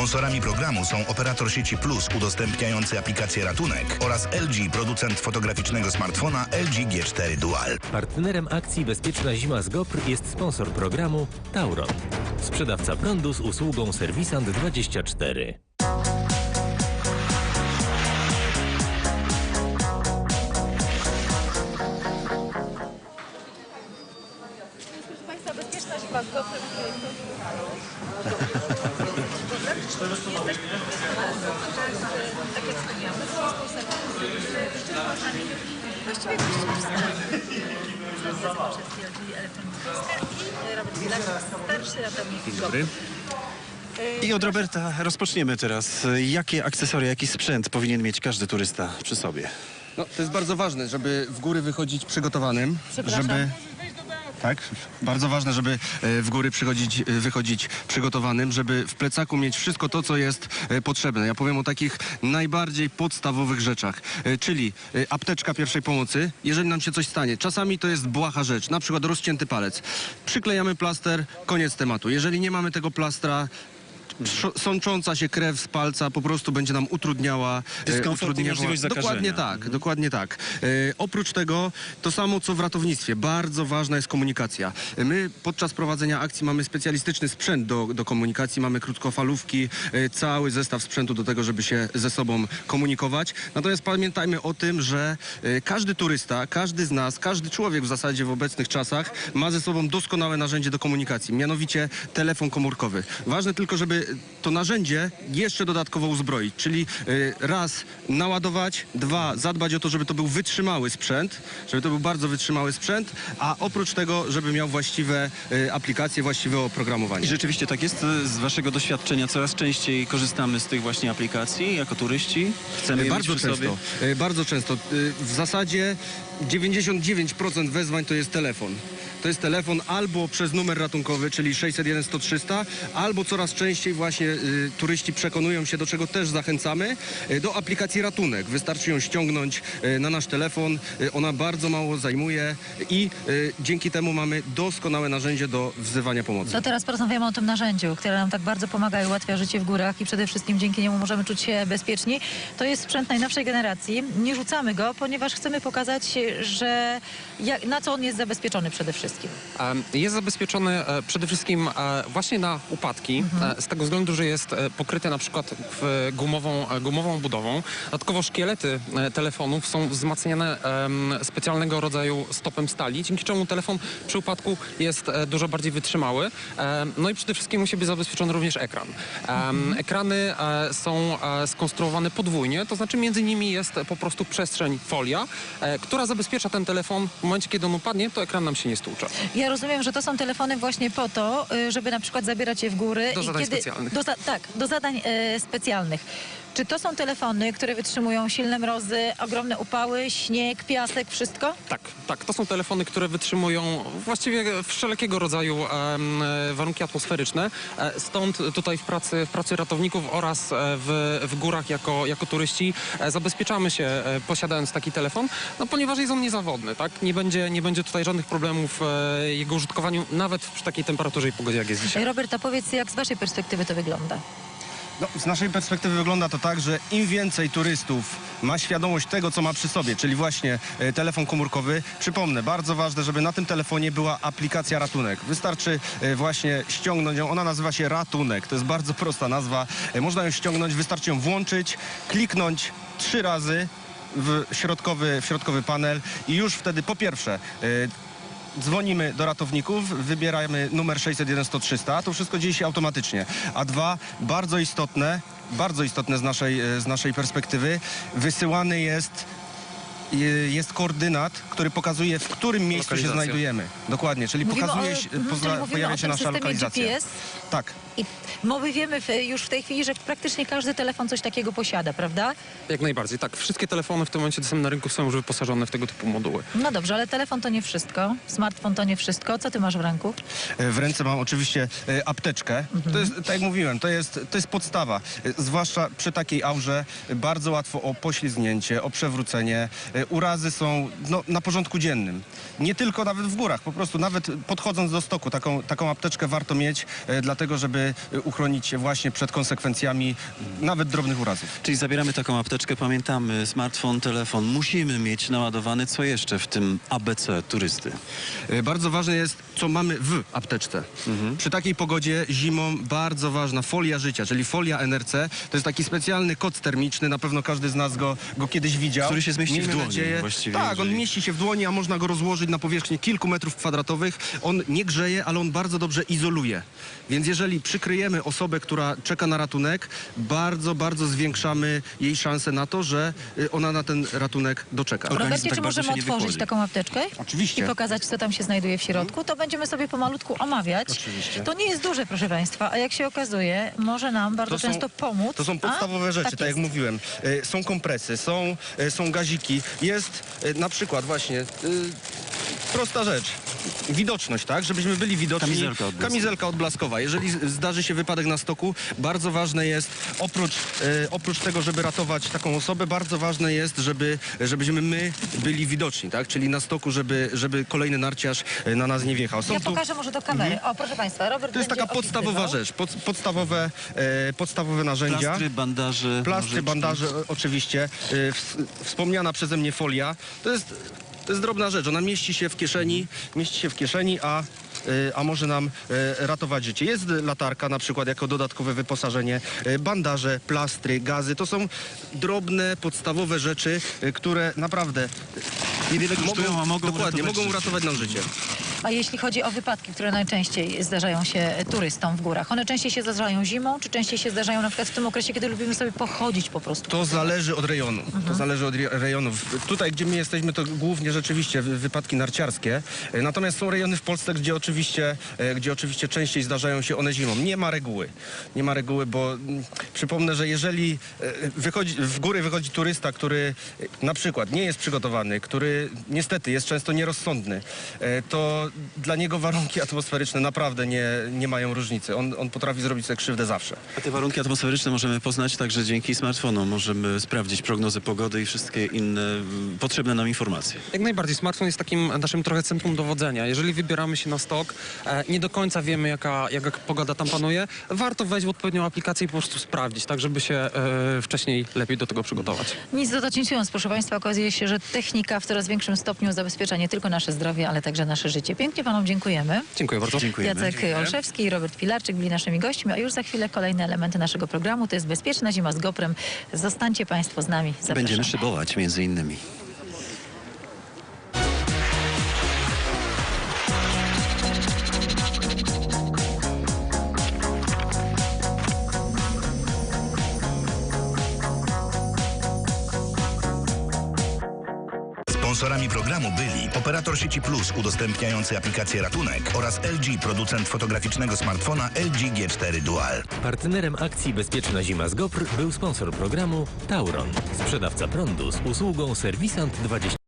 Sponsorami programu są operator sieci Plus udostępniający aplikację Ratunek oraz LG, producent fotograficznego smartfona LG G4 Dual. Partnerem akcji Bezpieczna Zima z GOPR jest sponsor programu Tauron. Sprzedawca prądu z usługą Serwisant 24. Proszę Państwa, bezpieczna zima z GoPro. Tak jak wspomniałam. Właściwie Steel Electronic i Robert Bilak, starszy ratownik GoPro. I od Roberta rozpoczniemy teraz. Jakie akcesoria, jaki sprzęt powinien mieć każdy turysta przy sobie? No, to jest bardzo ważne, żeby w góry wychodzić przygotowanym, żeby... Tak, bardzo ważne, żeby e, w góry przychodzić, e, wychodzić przygotowanym, żeby w plecaku mieć wszystko to, co jest e, potrzebne. Ja powiem o takich najbardziej podstawowych rzeczach, czyli apteczka pierwszej pomocy, jeżeli nam się coś stanie. Czasami to jest błaha rzecz, na przykład rozcięty palec. Przyklejamy plaster, koniec tematu. Jeżeli nie mamy tego plastra, Sącząca się krew z palca po prostu będzie nam utrudniała e, Dyskomfort i utrudniała- możliwość zakażenia. Dokładnie tak, dokładnie tak. E, oprócz tego to samo co w ratownictwie, bardzo ważna jest komunikacja. E, My podczas prowadzenia akcji mamy specjalistyczny sprzęt do, do komunikacji, mamy krótkofalówki, e, cały zestaw sprzętu do tego, żeby się ze sobą komunikować. Natomiast pamiętajmy o tym, że e, każdy turysta, każdy z nas, każdy człowiek w zasadzie w obecnych czasach ma ze sobą doskonałe narzędzie do komunikacji, mianowicie telefon komórkowy. Ważne tylko, żeby to narzędzie jeszcze dodatkowo uzbroić, czyli y, raz naładować, dwa zadbać o to, żeby to był wytrzymały sprzęt, żeby to był bardzo wytrzymały sprzęt, a oprócz tego, żeby miał właściwe y, aplikacje, właściwe oprogramowanie. I rzeczywiście tak jest. Z waszego doświadczenia coraz częściej korzystamy z tych właśnie aplikacji jako turyści. Chcemy je bardzo mieć sobie. często. y, Bardzo często. W zasadzie 99% wezwań to jest telefon. To jest telefon albo przez numer ratunkowy, czyli 601 100 300, albo coraz częściej właśnie y, turyści przekonują się, do czego też zachęcamy, y, do aplikacji Ratunek. Wystarczy ją ściągnąć y, na nasz telefon. Y, ona bardzo mało zajmuje i y, dzięki temu mamy doskonałe narzędzie do wzywania pomocy. To teraz porozmawiamy o tym narzędziu, które nam tak bardzo pomaga i ułatwia życie w górach i przede wszystkim dzięki niemu możemy czuć się bezpieczni. To jest sprzęt najnowszej generacji. Nie rzucamy go, ponieważ chcemy pokazać, że jak, na co on jest zabezpieczony przede wszystkim. Jest zabezpieczony e, przede wszystkim e, właśnie na upadki, e, z tego względu, że jest e, pokryty na przykład gumową, e, gumową budową. Dodatkowo szkielety e, telefonów są wzmacniane specjalnego rodzaju stopem stali, dzięki czemu telefon przy upadku jest dużo bardziej wytrzymały. No i przede wszystkim musi być zabezpieczony również ekran. Em, Ekrany są skonstruowane podwójnie, to znaczy między nimi jest po prostu przestrzeń folia, która zabezpiecza ten telefon. W momencie, kiedy on upadnie, to ekran nam się nie stłucze. Ja rozumiem, że to są telefony właśnie po to, y, żeby na przykład zabierać je w góry. Do i kiedy, specjalnych. Do, tak, do zadań e, specjalnych. Czy to są telefony, które wytrzymują silne mrozy, ogromne upały, śnieg, piasek, wszystko? Tak, tak. To są telefony, które wytrzymują właściwie wszelkiego rodzaju e, warunki atmosferyczne. E, Stąd tutaj w pracy, w pracy ratowników oraz e, w, w górach jako, jako turyści e, zabezpieczamy się e, posiadając taki telefon, no ponieważ jest on niezawodny, tak? Nie będzie, nie będzie tutaj żadnych problemów w jego użytkowaniu, nawet przy takiej temperaturze i pogodzie, jak jest dzisiaj. Roberta, powiedz, jak z waszej perspektywy to wygląda? No, z naszej perspektywy wygląda to tak, że im więcej turystów ma świadomość tego, co ma przy sobie, czyli właśnie e, telefon komórkowy. Przypomnę, bardzo ważne, żeby na tym telefonie była aplikacja Ratunek. Wystarczy e, właśnie ściągnąć ją. Ona nazywa się Ratunek. To jest bardzo prosta nazwa. E, Można ją ściągnąć, wystarczy ją włączyć, kliknąć trzy razy w środkowy, w środkowy panel i już wtedy po pierwsze Dzwonimy do ratowników, wybieramy numer 601 100 300, to wszystko dzieje się automatycznie. A dwa, bardzo istotne, bardzo istotne z naszej, e, z naszej perspektywy, wysyłany jest jest koordynat, który pokazuje, w którym miejscu się znajdujemy. Dokładnie, czyli Mówimy pokazuje o- się, mhm, pozna, mówimy pojawia o się nasza lokalizacja. GPS? Tak. I my wiemy w, już w tej chwili, że praktycznie każdy telefon coś takiego posiada, prawda? Jak najbardziej, tak. Wszystkie telefony w tym momencie dostępne na rynku są już wyposażone w tego typu moduły. No dobrze, ale telefon to nie wszystko, smartfon to nie wszystko. Co ty masz w ręku? E, W ręce mam oczywiście e, apteczkę. To jest, tak jak mówiłem, to jest, to jest podstawa. E, Zwłaszcza przy takiej aurze bardzo łatwo o poślizgnięcie, o przewrócenie. E, urazy są no, na porządku dziennym. Nie tylko nawet w górach, po prostu nawet podchodząc do stoku, taką, taką apteczkę warto mieć, e, dlatego żeby e, uchronić się właśnie przed konsekwencjami nawet drobnych urazów. Czyli zabieramy taką apteczkę, pamiętamy, smartfon, telefon. Musimy mieć naładowany. Co jeszcze w tym ABC turysty? E, Bardzo ważne jest, co mamy w apteczce. Przy takiej pogodzie zimą bardzo ważna folia życia, czyli folia NRC. To jest taki specjalny kod termiczny, na pewno każdy z nas go, go kiedyś widział. Który się zmieści w Miejmy dłoni nadzieję. właściwie, Tak, on mieści się w dłoni, a można go rozłożyć na powierzchni kilku metrów kwadratowych. On nie grzeje, ale on bardzo dobrze izoluje. Więc jeżeli przykryjemy osobę, która czeka na ratunek, bardzo, bardzo zwiększamy jej szanse na to, że y, ona na ten ratunek doczeka. Robercie, tak czy możemy otworzyć taką apteczkę? Oczywiście. I pokazać, co tam się znajduje w środku? To będziemy sobie pomalutku omawiać. Oczywiście. To nie jest duże, proszę Państwa, a jak się okazuje, może nam bardzo To są- często pomóc. To są podstawowe a, rzeczy, tak, jak jest. mówiłem. E, Są kompresy, są, e, są gaziki. Jest e, na przykład właśnie e, prosta rzecz. Widoczność, tak? Żebyśmy byli widoczni. Kamizelka odblaskowa. Kamizelka odblaskowa. Jeżeli zdarzy się wypadek na stoku, bardzo ważne jest, oprócz, e, oprócz tego, żeby ratować taką osobę, bardzo ważne jest, żeby, żebyśmy my byli widoczni, tak? Czyli na stoku, żeby, żeby kolejny narciarz e, na nas nie wjechał. Są Ja tu- Mhm. pokażę może do kamery. O, proszę Państwa, Robert to jest będzie taka podstawowa opisywał. rzecz, pod, podstawowe, e, podstawowe narzędzia. Plastry, bandaże, Plastry, nożyczki. bandaże oczywiście. Y, ws- Wspomniana przeze mnie folia. To jest, to jest drobna rzecz. Ona mieści się w kieszeni, mieści się w kieszeni, a, y, a może nam y, ratować życie. Jest latarka na przykład jako dodatkowe wyposażenie. Y, Bandaże, plastry, gazy. To są drobne, podstawowe rzeczy, które naprawdę Niewiele kosztują, a mogą dokładnie, uratować mogą uratować nam życie. A jeśli chodzi o wypadki, które najczęściej zdarzają się turystom w górach, one częściej się zdarzają zimą, czy częściej się zdarzają na przykład w tym okresie, kiedy lubimy sobie pochodzić po prostu? To zależy od rejonu. To zależy od re- rejonów. Tutaj, gdzie my jesteśmy, to głównie rzeczywiście wy- wypadki narciarskie. E, Natomiast są rejony w Polsce, gdzie oczywiście, e, gdzie oczywiście częściej zdarzają się one zimą. Nie ma reguły. Nie ma reguły, bo mm, przypomnę, że jeżeli e, wychodzi, w góry wychodzi turysta, który e, na przykład nie jest przygotowany, który niestety jest często nierozsądny, e, to dla niego warunki atmosferyczne naprawdę nie, nie mają różnicy. On, on potrafi zrobić sobie krzywdę zawsze. A te warunki atmosferyczne możemy poznać także dzięki smartfonom. Możemy sprawdzić prognozy pogody i wszystkie inne mm, potrzebne nam informacje. Jak najbardziej. Smartfon jest takim naszym trochę centrum dowodzenia. Jeżeli wybieramy się na stok, e, nie do końca wiemy, jaka, jaka pogoda tam panuje, warto wejść w odpowiednią aplikację i po prostu sprawdzić, tak żeby się e, wcześniej lepiej do tego przygotować. Nic dodać nie proszę Państwa, okazuje się, że technika w coraz większym stopniu zabezpiecza nie tylko nasze zdrowie, ale także nasze życie. Pięknie Panom dziękujemy. Dziękuję bardzo. Dziękujemy. Jacek Olszewski i Robert Pilarczyk byli naszymi gośćmi, a już za chwilę kolejne elementy naszego programu. To jest Bezpieczna Zima z Goprem. Zostańcie Państwo z nami. Zapraszam. Będziemy szybować między innymi. Sponsorami programu byli operator sieci Plus udostępniający aplikację Ratunek oraz LG, producent fotograficznego smartfona LG G4 Dual. Partnerem akcji Bezpieczna Zima z GOPR był sponsor programu Tauron, sprzedawca prądu z usługą Serwisant 20.